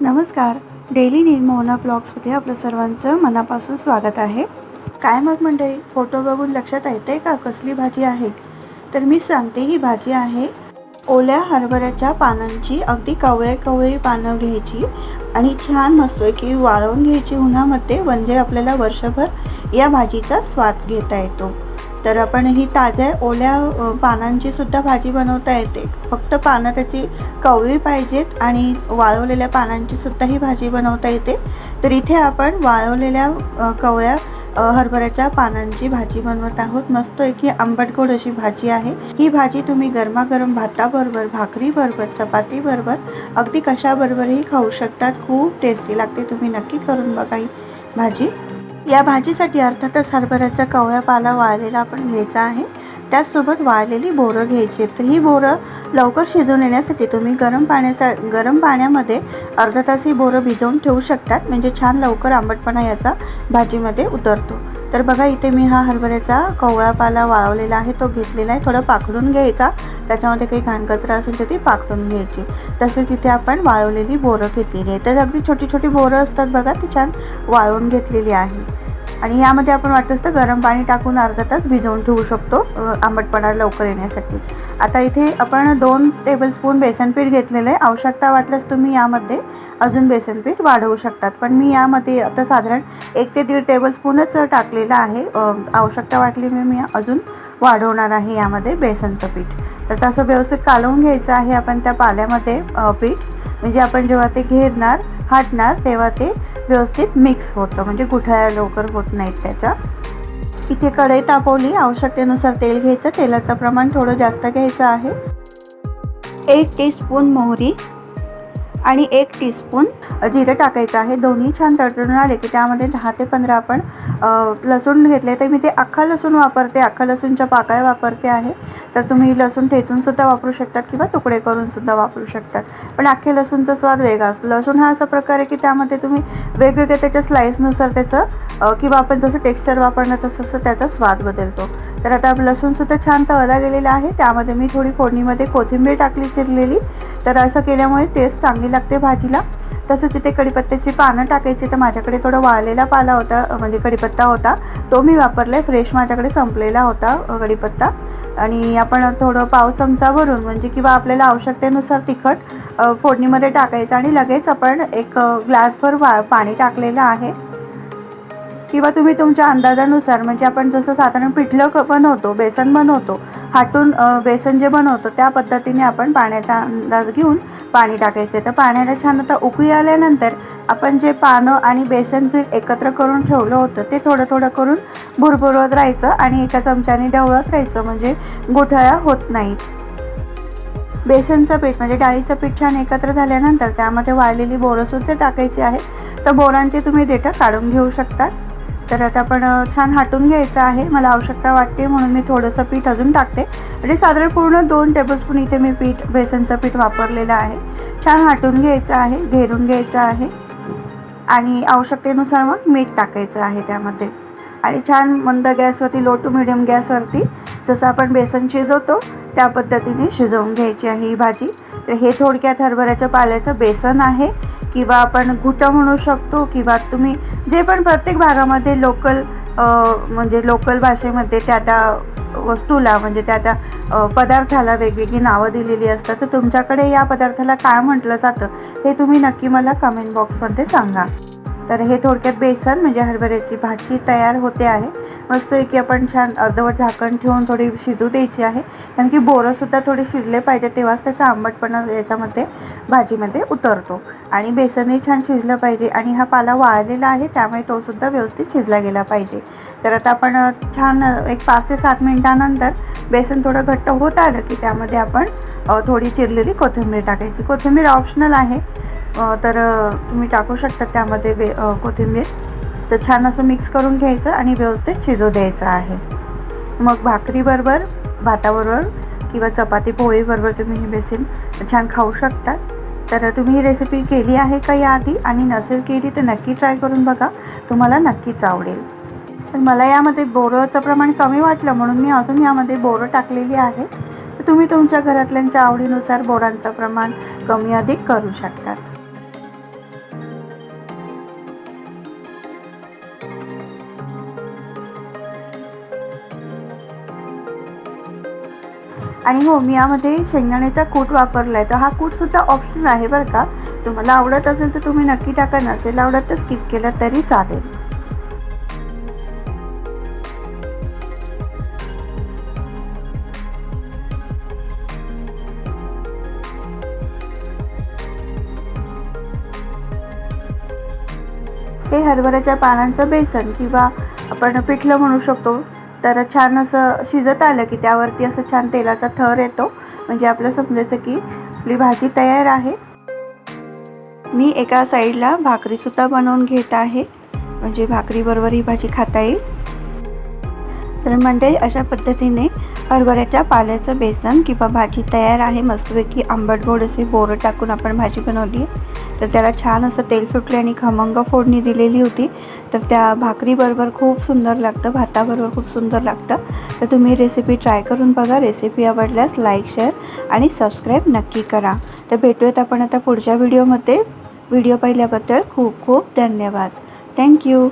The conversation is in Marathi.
नमस्कार. डेली निर्मोहना ब्लॉग्समध्ये आपलं सर्वांचं मनापासून स्वागत आहे. काय मग मंडळी फोटो बघून लक्षात येते का कसली भाजी आहे? तर मी सांगते ही भाजी आहे ओल्या हरभऱ्याच्या पानांची. अगदी कवळे कवळी पानं घ्यायची आणि छान मस्तपैकी वाळवून घ्यायची. उन्हामध्ये म्हणजे आपल्याला वर्षभर या भाजीचा स्वाद घेता येतो. तर आपण ही ताज्या ओल्या पानांची सुद्धा भाजी बनवता येते. फक्त पानं त्याची कवळी पाहिजेत आणि वाळवलेल्या पानांची सुद्धा ही भाजी बनवता येते. तर इथे आपण वाळवलेल्या कवळ्या हरभऱ्याच्या पानांची भाजी बनवत आहोत. मस्त आंबट आंबटगोड अशी भाजी आहे. ही भाजी तुम्ही गरमागरम भाताबरोबर भाकरीबरोबर चपातीबरोबर अगदी कशाबरोबरही खाऊ शकतात. खूप टेस्टी लागते. तुम्ही नक्की करून बघा ही भाजी. या भाजीसाठी अर्थातच हरभऱ्याचा कवळ्या पाला वाळलेला आपण घ्यायचा आहे. त्याचसोबत वाळलेली बोरं घ्यायची तर ही बोरं लवकर शिजून येण्यासाठी तुम्ही गरम पाण्याचा गरम पाण्यामध्ये अर्धा तास ही बोरं भिजवून ठेवू शकतात. म्हणजे छान लवकर आंबटपणा याचा भाजीमध्ये उतरतो. तर बघा इथे मी हा हरभऱ्याचा कवळा पाला वाळवलेला आहे. तो घेतलेला आहे. थोडं पाकडून घ्यायचा. त्याच्यामध्ये काही घाण कचरा असेल तर ती पाकडून घ्यायची. तसेच इथे आपण वाळवलेली बोरं घेतलेली आहे. तर अगदी छोटी छोटी बोरं असतात बघा ती छान वाळवून घेतलेली आहे. आणि यामध्ये आपण वाटतं तर गरम पाणी टाकून अर्धा तास भिजवून ठेवू शकतो आंबटपणा लवकर येण्यासाठी. आता इथे आपण दोन टेबलस्पून बेसनपीठ घेतलेलं आहे. आवश्यकता वाटल्यास तुम्ही यामध्ये अजून बेसनपीठ वाढवू शकतात. पण मी यामध्ये आता साधारण एक ते दीड टेबलस्पूनच टाकलेलं आहे. आवश्यकता वाटली मी मी अजून वाढवणार आहे यामध्ये बेसनचं पीठ. तर तसं व्यवस्थित कालवून घ्यायचं आहे आपण त्या पाल्यामध्ये पीठ. म्हणजे आपण जेव्हा ते घेरणार हाटणार तेव्हा ते व्यवस्थित मिक्स होतं. म्हणजे गुठळ्या लवकर होत नाहीत त्याच्या. इथे कढई तापवली. आवश्यकतेनुसार तेल घ्यायचं. तेलाचं प्रमाण थोडं जास्त घ्यायचं आहे. एक टीस्पून मोहरी. आणि एक टीस्पून जिरं टाकायचं आहे. दोन्ही छान तडतडून आले की त्यामध्ये दहा ते पंधरा आपण लसूण घेतले तर मी ते अख्खा लसूण वापरते. अख्खा लसूणच्या पाकळ्या वापरते आहे. तर तुम्ही लसूण ठेचूनसुद्धा वापरू शकतात किंवा तुकडे करूनसुद्धा वापरू शकतात. पण अख्खे लसूणचा स्वाद वेगळा असतो. लसूण हा असा प्रकार आहे की त्यामध्ये तुम्ही वेगवेगळ्या त्याच्या स्लाईसनुसार त्याचं किंवा आपण जसं टेक्स्चर वापरणार तसं तसं त्याचा स्वाद बदलतो. तर आता लसूणसुद्धा छान तळला गेलेला आहे. त्यामध्ये मी थोडी फोडणीमध्ये कोथिंबीर टाकली चिरलेली. तर असं केल्यामुळे टेस्ट चांगली लागते भाजीला. तसंच इथे कढीपत्त्याची पानं टाकायची. तर माझ्याकडे थोडं वाळलेला पाला होता म्हणजे कढीपत्ता होता. तो मी वापरला आहे फ्रेश माझ्याकडे संपलेला होता कढीपत्ता. आणि आपण थोडं पाव चमचा भरून म्हणजे किंवा आपल्याला आवश्यकतेनुसार तिखट फोडणीमध्ये टाकायचं आणि लगेच आपण एक ग्लासभर वा पाणी टाकलेलं आहे. किंवा तुम्ही तुमच्या अंदाजानुसार म्हणजे आपण जसं साधारण पिठलं क बनवतो बेसन बनवतो हाटून बेसन जे बनवतो त्या पद्धतीने आपण पाण्याचा अंदाज घेऊन पाणी टाकायचं. तर पाण्याला छान आता उकळी आल्यानंतर आपण जे पानं आणि बेसन पीठ एकत्र करून ठेवलं होतं ते थोडं थोडं करून भुरभुरवत राहायचं आणि एका चमच्याने ढवळत राहायचं म्हणजे गोठळा होत नाहीत बेसनचं पीठ म्हणजे डाळीचं पीठ छान एकत्र झाल्यानंतर त्यामध्ये वाळलेली बोरंसुद्धा टाकायची आहे तर बोरांचे तुम्ही डेटा काढून घेऊ शकतात. तर आता आपण छान हाटून घ्यायचं आहे. मला आवश्यकता वाटते म्हणून मी थोडंसं पीठ अजून टाकते. म्हणजे साधारण पूर्ण दोन टेबलस्पून इथे मी पीठ बेसनचं पीठ वापरलेलं आहे. छान हाटून घ्यायचं आहे घेरून घ्यायचं आहे. आणि आवश्यकतेनुसार मग मीठ टाकायचं आहे त्यामध्ये. आणि छान मंद गॅसवरती लो टू मिडियम गॅसवरती जसं आपण बेसन शिजवतो त्या पद्धतीने शिजवून घ्यायची आहे ही भाजी. तर हे थोडक्यात हरभऱ्याच्या पाल्याचं बेसन आहे. किंवा आपण घुटं म्हणू शकतो किंवा तुम्ही जे पण प्रत्येक भागामध्ये लोकल म्हणजे लोकल भाषेमध्ये त्या त्या वस्तूला म्हणजे त्या त्या पदार्थाला वेगवेगळी नावं दिलेली असतात. तर तुमच्याकडे या पदार्थाला काय म्हटलं जातं हे तुम्ही नक्की मला कमेंट बॉक्समध्ये सांगा. तर हे थोडक्यात बेसन म्हणजे हरभऱ्याची भाजी तयार होते आहे. मस्त की आपण छान अर्धवट झाकण ठेवून थोडी शिजू द्यायची आहे. कारण की बोरंसुद्धा थोडे शिजले पाहिजे तेव्हाच त्याचा आंबटपणा याच्यामध्ये भाजीमध्ये उतरतो. आणि बेसनही छान शिजलं पाहिजे आणि हा पाला वाळलेला आहे त्यामुळे तोसुद्धा व्यवस्थित शिजला गेला पाहिजे. तर आता आपण छान एक पाच ते सात मिनिटानंतर बेसन थोडं घट्ट होत आलं की त्यामध्ये आपण थोडी चिरलेली कोथिंबीर टाकायची. कोथिंबीर ऑप्शनल आहे. तर तुम्ही टाकू शकता त्यामध्ये वे कोथिंबीर. तर छान असं मिक्स करून घ्यायचं आणि व्यवस्थित शिजू द्यायचं आहे. मग भाकरीबरोबर भाताबरोबर किंवा चपाती पोळीबरोबर तुम्ही हे बेसिन छान खाऊ शकतात. तर तुम्ही ही रेसिपी केली आहे का याआधी? आणि नसेल केली तर नक्की ट्राय करून बघा. तुम्हाला नक्कीच आवडेल. तर मला यामध्ये बोरंचं प्रमाण कमी वाटलं म्हणून मी अजून यामध्ये बोरं टाकलेली आहेत तर तुम्ही तुमच्या घरातल्यांच्या आवडीनुसार बोरांचं प्रमाण कमी अधिक करू शकतात. आणि हो मी यामध्ये शेंगदाण्याचा कूट वापरला आहे तर हा कूटसुद्धा ऑप्शनल आहे बरं का. तुम्हाला आवडत असेल तर तुम्ही नक्की टाका. नसेल आवडत तर स्किप केलं तरी चालेल. हे हरभऱ्याच्या पानांचं बेसन किंवा आपण पिठलं म्हणू शकतो. तर छान असं शिजत आलं की त्यावरती असं छान तेलाचा थर येतो. म्हणजे आपलं समजायचं की आपली भाजी तयार आहे. मी एका साईडला भाकरीसुद्धा बनवून घेत आहे. म्हणजे भाकरीबरोबर ही भाजी खाता येईल. तर म्हणजे अशा पद्धतीने हरभऱ्याच्या पाल्याचं बेसन किंवा भाजी तयार आहे. मस्तपैकी आंबट गोड असे बोरं टाकून आपण भाजी बनवली. तर त्याला छान असं तेल सुटले आणि खमंग फोडणी दिलेली होती. तर त्या भाकरीबरोबर खूप सुंदर लागतं भाताबरोबर खूप सुंदर लागतं. तर तुम्ही रेसिपी ट्राय करून बघा रेसिपी आवडल्यास लाईक शेअर आणि सबस्क्राईब नक्की करा. तर भेटूयात आपण आता पुढच्या व्हिडिओमध्ये व्हिडिओ पाहिल्याबद्दल खूप खूप धन्यवाद. थँक्यू